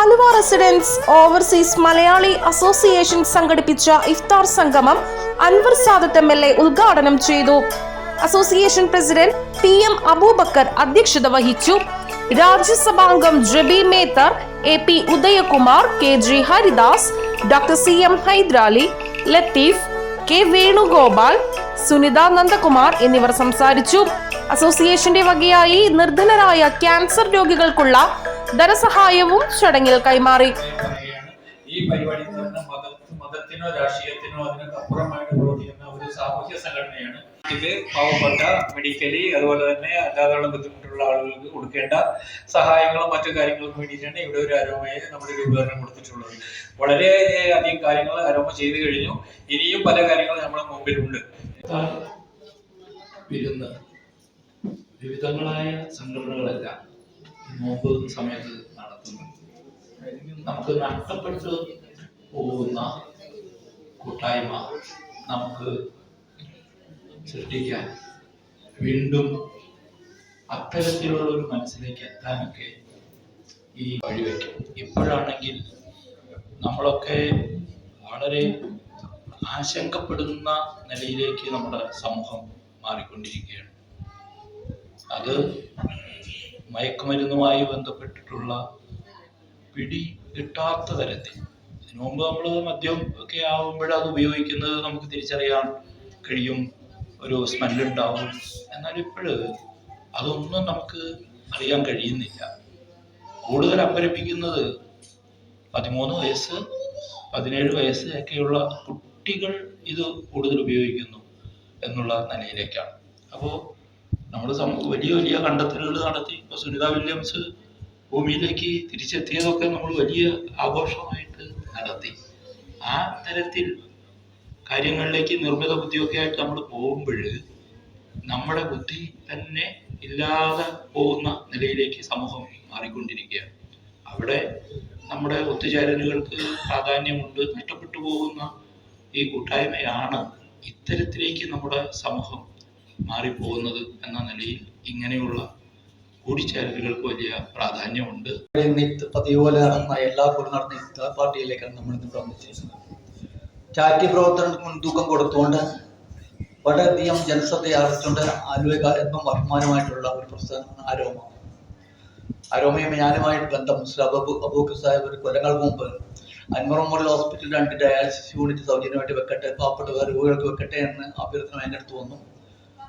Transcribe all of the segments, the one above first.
Aluva residents overseas Malayali association സംഘടിപ്പിച്ച ഇഫ്താർ സംഗമം Anwar Sadath M L A ഉദ്ഘാടനം ചെയ്തു. Association president P M Abubacker അധ്യക്ഷത വഹിച്ചു. രാജ്യസഭാംഗം Jebi Mather A P Udayakumar K G Haridas doctor C M Haidrali Latheef K Venugopal Sunitha Nandakumar എന്നിവർ സംസാരിച്ചു. അസോസിയേഷന്റെ വകയായി നിർധനരായ ക്യാൻസർ രോഗികൾക്കുള്ള ധനസഹായവും ചടങ്ങിൽ കൈമാറി. ഈ പരിപാടി മതത്തിനോ രാഷ്ട്രീയത്തിനോ പ്രവർത്തിക്കുന്ന ഒരു സാമൂഹ്യ സംഘടനയാണ്. ഇത് പാവപ്പെട്ട മെഡിക്കലി അതുപോലെ തന്നെ അല്ലാതെയുള്ള ബുദ്ധിമുട്ടുള്ള ആളുകൾക്ക് കൊടുക്കേണ്ട സഹായങ്ങളും മറ്റു കാര്യങ്ങൾക്കും വേണ്ടിയിട്ടാണ് ഇവിടെ ഒരു അരോമയെ നമ്മുടെ രൂപീകരണം കൊടുത്തിട്ടുള്ളത്. വളരെ അധികം കാര്യങ്ങൾ അരോമ ചെയ്തു കഴിഞ്ഞു. ഇനിയും പല കാര്യങ്ങളും നമ്മുടെ മുമ്പിലുണ്ട്. വിരുന്ന്. വിവിധങ്ങളായ സംഘടനകളെല്ലാം നോമ്പ് സമയത്ത് നടത്തുന്നു. നമുക്ക് നഷ്ടപ്പെട്ടു പോകുന്ന കൂട്ടായ്മ നമുക്ക് സൃഷ്ടിക്കാൻ വീണ്ടും അത്തരത്തിലുള്ള ഒരു മനസ്സിലേക്ക് എത്താനൊക്കെ ഈ വഴിവെക്കും ഇപ്പോഴാണെങ്കിൽ നമ്മളൊക്കെ വളരെ ആശങ്കപ്പെടുന്ന നിലയിലേക്ക് നമ്മുടെ സമൂഹം മാറിക്കൊണ്ടിരിക്കുകയാണ്. അത് മയക്കുമരുന്നുമായി ബന്ധപ്പെട്ടിട്ടുള്ള പിടി കിട്ടാത്ത തരത്തിൽ. ഇതിനു മുമ്പ് നമ്മൾ മദ്യം ഒക്കെ ആവുമ്പോൾ അത് ഉപയോഗിക്കുന്നത് നമുക്ക് തിരിച്ചറിയാൻ കഴിയും. ഒരു സ്മെല്ലുണ്ടാവും എന്നാൽ ഇപ്പോഴ് അതൊന്നും നമുക്ക് അറിയാൻ കഴിയുന്നില്ല. കൂടുതൽ അമ്പരപ്പിക്കുന്നത് പതിമൂന്ന് വയസ്സ് പതിനേഴ് വയസ്സ് ഒക്കെയുള്ള കുട്ടികൾ ഇത് കൂടുതൽ ഉപയോഗിക്കുന്നു എന്നുള്ള നിലയിലേക്കാണ്. അപ്പോൾ നമ്മൾ വലിയ വലിയ കണ്ടെത്തലുകൾ നടത്തി. ഇപ്പോൾ സുനിത വില്യംസ് ഭൂമിയിലേക്ക് തിരിച്ചെത്തിയതൊക്കെ നമ്മൾ വലിയ ആഘോഷമായിട്ട് നടത്തി. ആ തരത്തിൽ കാര്യങ്ങളിലേക്ക് നിർമ്മിത ബുദ്ധിയൊക്കെ ആയിട്ട് നമ്മൾ പോകുമ്പോൾ നമ്മുടെ ബുദ്ധി തന്നെ ഇല്ലാതെ പോകുന്ന നിലയിലേക്ക് സമൂഹം മാറിക്കൊണ്ടിരിക്കുകയാണ്. അവിടെ നമ്മുടെ ഒത്തുചേരലുകൾക്ക് പ്രാധാന്യമുണ്ട്. നഷ്ടപ്പെട്ടു പോകുന്ന ഈ കൂട്ടായ്മയാണ് ഇത്തരത്തിലേക്ക് നമ്മുടെ സമൂഹം മാറിപ്പോകുന്നത് എന്ന നിലയിൽ ഇങ്ങനെയുള്ള കൂടിച്ചേരലുകൾക്ക് വലിയ പ്രാധാന്യമുണ്ട്. പതിവ് പോലെ നടന്ന എല്ലാ കൂടെ നടന്ന ഇഫ്താർ പാർട്ടിയിലേക്കാണ് നമ്മൾ ഇന്ന് പ്രവർത്തിച്ചിരുന്നത് ചാരിറ്റി പ്രവർത്തനങ്ങൾക്ക് മുൻതൂക്കം കൊടുത്തുകൊണ്ട് വളരെയധികം ജനശ്രദ്ധ ആർജിച്ചുകൊണ്ട് ആലുവ എന്നും വർത്തമാനമായിട്ടുള്ള ഒരു പ്രസ്ഥാനമാണ് ആരോമ. ആരോമയും ഞാനുമായിട്ട് ബന്ധം. മുസ്ലിം അബൂ അബൂക്ക് സാഹിബ് ഒരു കൊല്ലങ്ങൾക്ക് മുമ്പ് അൻവർ മോഡൽ ഹോസ്പിറ്റലിൽ രണ്ട് ഡയാലിസിസ് യൂണിറ്റ് സൗജന്യമായിട്ട് വെക്കട്ടെ പാവപ്പെട്ട രോഗികൾക്ക് വെക്കട്ടെ എന്ന് അഭ്യർത്ഥന എന്റെ അടുത്ത് വന്നു.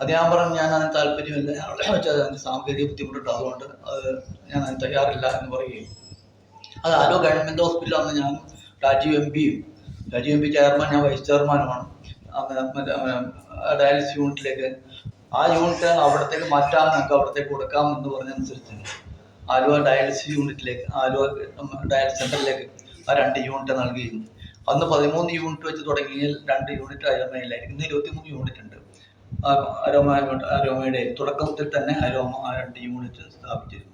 അത് ഞാൻ പറഞ്ഞു ഞാൻ അതിന് താല്പര്യമില്ല. വെച്ചാൽ അതിന് സാങ്കേതിക ബുദ്ധിമുട്ടുണ്ട് അതുകൊണ്ട് അത് ഞാൻ അതിന് തയ്യാറില്ല എന്ന് പറയുകയും. അത് ആരോ ഗവൺമെന്റ് ഹോസ്പിറ്റലാണ് ഞാൻ രാജീവ് എം പിയും രാജീവ് എം പി ചെയർമാൻ ഞാൻ വൈസ് ചെയർമാനുമാണ്. ഡയാലിസിസ് യൂണിറ്റിലേക്ക്. ആ യൂണിറ്റ് അവിടത്തേക്ക് മാറ്റാം നമുക്ക് അവിടത്തേക്ക് കൊടുക്കാം എന്ന് പറഞ്ഞനുസരിച്ച് ആലുവ ഡയാലിസിസ് യൂണിറ്റിലേക്ക് ആലുവ ഡയാലിസിസ് സെന്ററിലേക്ക് ആ രണ്ട് യൂണിറ്റ് നൽകുകയും. അന്ന് പതിമൂന്ന് യൂണിറ്റ് വെച്ച് തുടങ്ങിയാൽ രണ്ട് യൂണിറ്റ് ആയിരുന്നില്ല ഇന്ന് ഇരുപത്തിമൂന്ന് യൂണിറ്റ് ഉണ്ട്. അരോമ അരോമയുടെ തുടക്കത്തിൽ തന്നെ അരോമ ആ രണ്ട് യൂണിറ്റ് സ്ഥാപിച്ചിരുന്നു.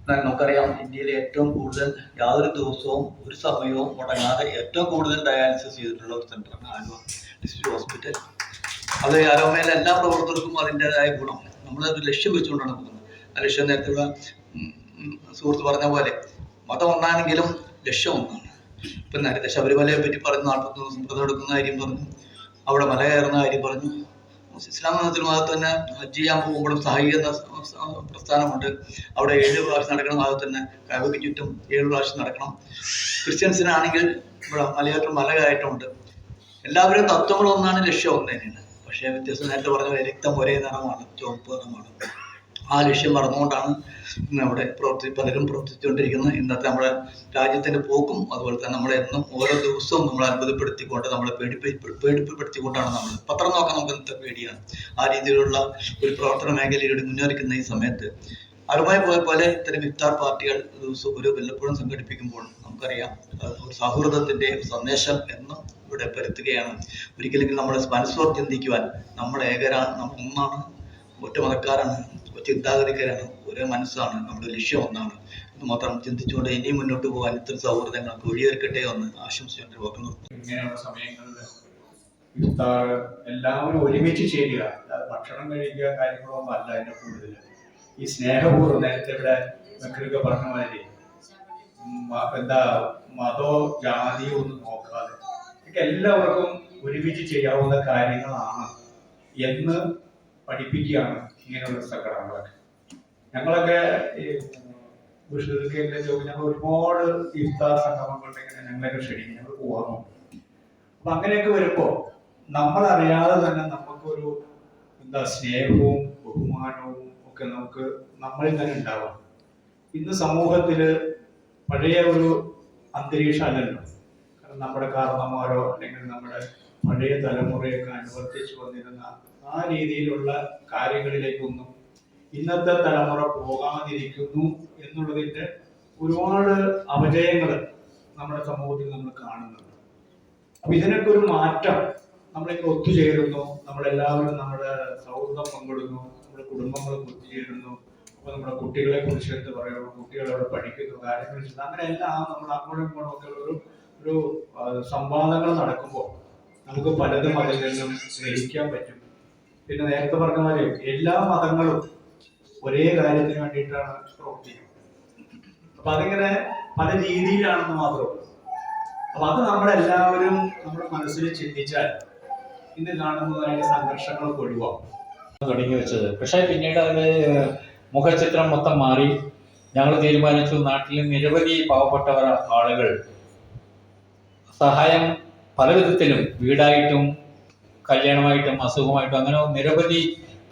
എന്നാൽ നമുക്കറിയാം ഇന്ത്യയിലെ ഏറ്റവും കൂടുതൽ യാതൊരു ദിവസവും ഒരു സമയവും മുടങ്ങാതെ ഏറ്റവും കൂടുതൽ ഡയാലിസിസ് ചെയ്തിട്ടുള്ള ഒരു സെന്ററാണ് ആലുവ ഡിസ്ട്രിക്ട് ഹോസ്പിറ്റൽ അത് അരോമയിലെ എല്ലാ പ്രവർത്തകർക്കും അതിന്റെതായ ഗുണം. ഒരു ലക്ഷ്യം വെച്ചുകൊണ്ടാണ് പോകുന്നത്. ആ ലക്ഷ്യം നേരത്തെ ഇവിടെ ഉം, ഉം, സുഹൃത്ത് പറഞ്ഞ പോലെ മതം ഒന്നാണെങ്കിലും ലക്ഷ്യം ഒന്നാണ്. ഇപ്പം നേരത്തെ ശബരിമലയെ പറ്റി പറഞ്ഞു നാൽപ്പത്തി ദിവസം വ്രതം എടുക്കുന്ന കാര്യം പറഞ്ഞു. അവിടെ മല കയറുന്ന കാര്യം പറഞ്ഞു. ഇസ്ലാം മതത്തിൽ ഭാഗത്ത് തന്നെ ഹജ്ജ് ചെയ്യാൻ പോകുമ്പോഴും സഹായി സ- പ്രസ്ഥാനമുണ്ട്. അവിടെ ഏഴ് പ്രാവശ്യം നടക്കണം ഭാഗത്ത് തന്നെ കാവയ്ക്ക് ചുറ്റും ഏഴ് പ്രാവശ്യം നടക്കണം. ക്രിസ്ത്യൻസിനാണെങ്കിൽ ഇവിടെ മലയാറ്റം മല കയറ്റമുണ്ട് എല്ലാവരും തത്വങ്ങൾ ഒന്നാണ് ലക്ഷ്യം ഒന്ന് തന്നെയാണ് പക്ഷേ വ്യത്യസ്ത നേരത്തെ പറഞ്ഞ രക്തം ഒരേ നിറമാണ് ചുവപ്പ് നിറമാണ്. ആ ലക്ഷ്യം മറന്നുകൊണ്ടാണ് ഇന്ന് അവിടെ പ്രവർത്തി പലരും പ്രവർത്തിച്ചുകൊണ്ടിരിക്കുന്നത്. ഇന്നത്തെ നമ്മുടെ രാജ്യത്തിന്റെ പോക്കും അതുപോലെ തന്നെ നമ്മളെ എന്നും ഓരോ ദിവസവും നമ്മൾ അത്ഭുതപ്പെടുത്തിക്കൊണ്ട് നമ്മളെ പേടിപ്പി പേടിപ്പെടുത്തിക്കൊണ്ടാണ് നമ്മൾ. പത്രം നോക്കാൻ നമുക്ക് ഇന്നത്തെ പേടിയാണ്. ആ രീതിയിലുള്ള ഒരു പ്രവർത്തന മേഖലയിലൂടെ മുന്നേറിക്കുന്ന ഈ സമയത്ത് അതുമായി പോയ പോലെ ഇത്തരം ഇഫ്താർ പാർട്ടികൾ ദിവസവും ഒരു വല്ലപ്പോഴും സംഘടിപ്പിക്കുമ്പോൾ നമുക്കറിയാം ഒരു സൗഹൃദത്തിന്റെ സന്ദേശം എന്നും ഇവിടെ പരത്തുകയാണ്. ഒരിക്കലെങ്കിലും നമ്മുടെ മനസ്സോർ ചിന്തിക്കുവാൻ നമ്മൾ ഏകരാ നമ്മൾ ഒന്നാണ് ഒറ്റ മതക്കാരാണ് ഒറ്റ ചിന്താഗതിക്കാരാണ് ഒരേ മനസ്സാണ് നമ്മുടെ ലക്ഷ്യം ഒന്നാണ്. എന്ന് മാത്രം ചിന്തിച്ചുകൊണ്ട് ഇനിയും മുന്നോട്ട് പോകാൻ ഇത്തരം സൗഹൃദങ്ങൾക്ക് വഴിയൊരുക്കട്ടെ എന്ന് ആശംസിച്ചുകൊണ്ട് വാക്ക്. ഇങ്ങനെയുള്ള സമയങ്ങളിൽ എല്ലാവരും ഒരുമിച്ച് ചെയ്യുക ഭക്ഷണം കഴിക്കുക കാര്യങ്ങളൊന്നും അല്ല അതിന്റെ കൂടുതൽ ഈ സ്നേഹപൂർവം നേരത്തെ ഇവിടെ മക്കളൊക്കെ പറഞ്ഞ മാതിരി എന്താ മതോ ജാതിയോ ഒന്നും നോക്കാതെ. എല്ലാവർക്കും ഒരുമിച്ച് ചെയ്യാവുന്ന കാര്യങ്ങളാണ് എന്ന് പഠിപ്പിക്കുകയാണ് ഇങ്ങനെയുള്ള സംഘടനകളൊക്കെ. ഞങ്ങളൊക്കെ ഈ ജോബ് ഞങ്ങൾ ഒരുപാട് ഇഫ്താർ സംഗമങ്ങളുടെ ഇങ്ങനെ ഞങ്ങളൊക്കെ ക്ഷണിക്കും ഞങ്ങൾ പോകാറുണ്ട് അപ്പൊ അങ്ങനെയൊക്കെ വരുമ്പോ നമ്മൾ അറിയാതെ തന്നെ നമുക്കൊരു എന്താ സ്നേഹവും ബഹുമാനവും ഒക്കെ നമുക്ക് നമ്മളിൽ തന്നെ ഉണ്ടാവാം. ഇന്ന് സമൂഹത്തിൽ പഴയ ഒരു അന്തരീക്ഷം അല്ലല്ലോ. കാരണം നമ്മുടെ കാരണന്മാരോ അല്ലെങ്കിൽ നമ്മുടെ പഴയ തലമുറയൊക്കെ അനുവർത്തിച്ചു വന്നിരുന്ന ആ രീതിയിലുള്ള കാര്യങ്ങളിലേക്കൊന്നും ഇന്നത്തെ തലമുറ പോകാതിരിക്കുന്നു എന്നുള്ളതിന്റെ ഒരുപാട് അപജയങ്ങൾ നമ്മുടെ സമൂഹത്തിൽ നമ്മൾ കാണുന്നുണ്ട്. അപ്പൊ ഇതിനൊക്കെ ഒരു മാറ്റം നമ്മളിങ്ങനെ ഒത്തുചേരുന്നു നമ്മളെല്ലാവരും നമ്മുടെ സൗഹൃദം പങ്കിടുന്നു നമ്മുടെ കുടുംബങ്ങൾ ഒത്തുചേരുന്നു അപ്പൊ നമ്മുടെ കുട്ടികളെ കുറിച്ച് എന്ത് പറയുന്നു കുട്ടികൾ അവിടെ പഠിക്കുന്നു കാര്യങ്ങൾ ചെയ്യുന്നു അങ്ങനെയെല്ലാം നമ്മൾ അങ്ങോട്ടും ഇങ്ങോട്ടും ഒക്കെ ഒരു ഒരു സംവാദങ്ങൾ നടക്കുമ്പോൾ നമുക്ക് പലതും അതിൽ നിന്നും ഗ്രഹിക്കാൻ പറ്റും. പിന്നെ നേരത്തെ പറഞ്ഞ പോലെ എല്ലാ മതങ്ങളും ഒരേ കാര്യത്തിന് വേണ്ടിയിട്ടാണ് പ്രവർത്തിക്കുന്നത് അപ്പൊ അതിങ്ങനെ പല രീതിയിലാണെന്ന് മാത്രമേ ഉള്ളൂ. അപ്പൊ അത് നമ്മളെല്ലാവരും നമ്മുടെ മനസ്സിൽ ചിന്തിച്ചാൽ ഇന്ന് കാണുന്നതായ സംഘർഷങ്ങളൊക്കെ ഒഴിവാക്കും. തുടങ്ങി വെച്ചത്. പക്ഷേ പിന്നീട് അത് മുഖചിത്രം മൊത്തം മാറി. ഞങ്ങൾ തീരുമാനിച്ചു നാട്ടിൽ നിരവധി പാവപ്പെട്ടവർ ആളുകൾ സഹായം പല വീടായിട്ടും കല്യാണമായിട്ടും അസുഖമായിട്ടും അങ്ങനെ നിരവധി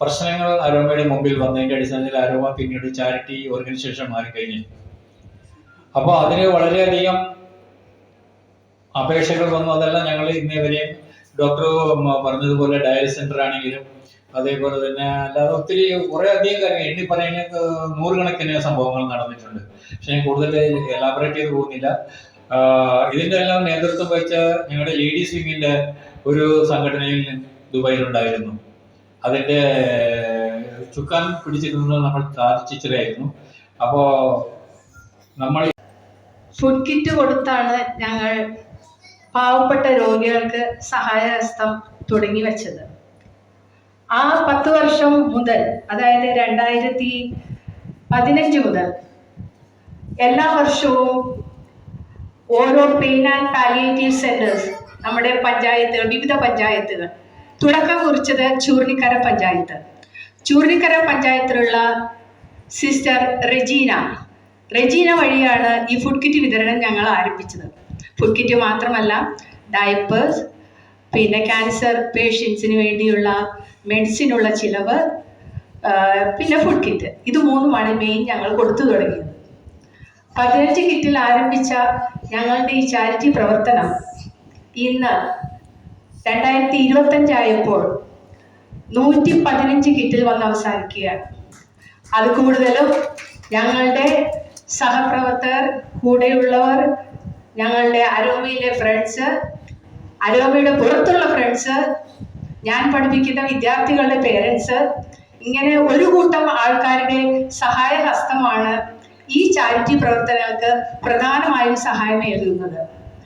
പ്രശ്നങ്ങൾ അരോമയുടെ മുമ്പിൽ വന്നതിന്റെ അടിസ്ഥാനത്തിൽ അരോമ പിന്നീട് ചാരിറ്റി ഓർഗനൈസേഷൻ മാറിക്കഴിഞ്ഞു അപ്പോൾ അതിന് വളരെയധികം അപേക്ഷകൾ വന്നു. അതെല്ലാം ഞങ്ങൾ ഇന്നേ വരെയും ഡോക്ടർ പറഞ്ഞതുപോലെ ഡയാലിസ് സെന്റർ ആണെങ്കിലും അതേപോലെ തന്നെ അല്ലാതെ ഒത്തിരി കുറെ അധികം കാര്യങ്ങൾ എണ്ണി പറയുന്ന നൂറുകണക്കിന് സംഭവങ്ങൾ നടന്നിട്ടുണ്ട്. പക്ഷെ ഞാൻ കൂടുതൽ എലാബറേറ്റ് ചെയ്ത് പോകുന്നില്ല. ഇതിന്റെ എല്ലാം നേതൃത്വം വഹിച്ച ഞങ്ങളുടെ ലേഡീസ് വിങ്ങിന്റെ ഒരു സംഘടനയിൽ ദുബായിൽ ഉണ്ടായിരുന്നു അതിന്റെ ചുക്കാൻ പിടിച്ചിരുന്നത് നമ്മൾ ആയിരുന്നു അപ്പോ നമ്മൾ ഫുഡ് കിറ്റ് കൊടുത്താണ് ഞങ്ങൾ പാവപ്പെട്ട രോഗികൾക്ക് സഹായഹസ്തം തുടങ്ങി വെച്ചത്. ആ പത്ത് വർഷം മുതൽ അതായത് രണ്ടായിരത്തി പതിനഞ്ച് മുതൽ എല്ലാ വർഷവും ഓരോ പെയിൻ ആൻഡ് പാലിയേറ്റീവ് സെന്റേഴ്സ് നമ്മുടെ പഞ്ചായത്തുകൾ വിവിധ പഞ്ചായത്തുകൾ. തുടക്കം കുറിച്ചത് ചൂർണിക്കര പഞ്ചായത്ത്. ചൂർണിക്കര പഞ്ചായത്തിലുള്ള സിസ്റ്റർ റെജീന. റെജീന വഴിയാണ് ഈ ഫുഡ് കിറ്റ് വിതരണം ഞങ്ങൾ ആരംഭിച്ചത്. ഫുഡ് കിറ്റ് മാത്രമല്ല ഡയപ്പേഴ്സ് പിന്നെ ക്യാൻസർ പേഷ്യൻസിന് വേണ്ടിയുള്ള മെഡിസിനുള്ള ചിലവ് പിന്നെ ഫുഡ് കിറ്റ് ഇത് മൂന്നുമാണ് മെയിൻ ഞങ്ങൾ കൊടുത്തു തുടങ്ങിയത്. പതിനഞ്ച് കിറ്റിൽ ആരംഭിച്ച ഞങ്ങളുടെ ഈ ചാരിറ്റി പ്രവർത്തനം ഇന്ന് രണ്ടായിരത്തി ഇരുപത്തഞ്ചായപ്പോൾ നൂറ്റി പതിനഞ്ച് കിറ്റിൽ വന്ന് അവസാനിക്കുകയാണ് അത് കൂടുതലും ഞങ്ങളുടെ സഹപ്രവർത്തകർ കൂടെയുള്ളവർ ഞങ്ങളുടെ അരോമയിലെ ഫ്രണ്ട്സ് അരോമയുടെ പുറത്തുള്ള ഫ്രണ്ട്സ് ഞാൻ പഠിപ്പിക്കുന്ന വിദ്യാർത്ഥികളുടെ പേരൻസ് ഇങ്ങനെ ഒരു കൂട്ടം ആൾക്കാരുടെ സഹായഹസ്തമാണ് ഈ ചാരിറ്റി പ്രവർത്തനങ്ങൾക്ക് പ്രധാനമായും സഹായമേകുന്നത്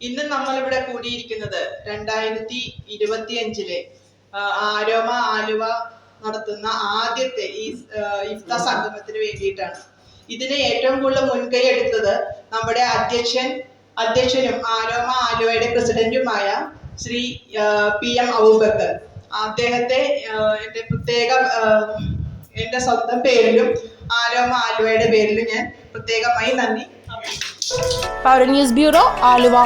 ഇന്ന് നമ്മൾ ഇവിടെ കൂടിയിരിക്കുന്നത് രണ്ടായിരത്തി ഇരുപത്തിയഞ്ചിലെ. ആരോമ ആലുവ നടത്തുന്ന ആദ്യത്തെ ഈ ഇഫ്ത സംഗമത്തിന് വേണ്ടിയിട്ടാണ്. ഇതിന് ഏറ്റവും കൂടുതൽ മുൻകൈ എടുത്തത് നമ്മുടെ അധ്യക്ഷൻ അധ്യക്ഷനും ആരോമ ആലുവയുടെ പ്രസിഡന്റുമായ ശ്രീ പി എം അബൂബക്കർ അദ്ദേഹത്തെ എന്റെ പ്രത്യേക ആ, എന്റെ സ്വന്തം പേരിലും ആരോമ ആലുവയുടെ പേരിലും ഞാൻ പ്രത്യേകമായി നന്ദി. അറിയിക്കുന്നു പൗര ന്യൂസ് ബ്യൂറോ ആലുവ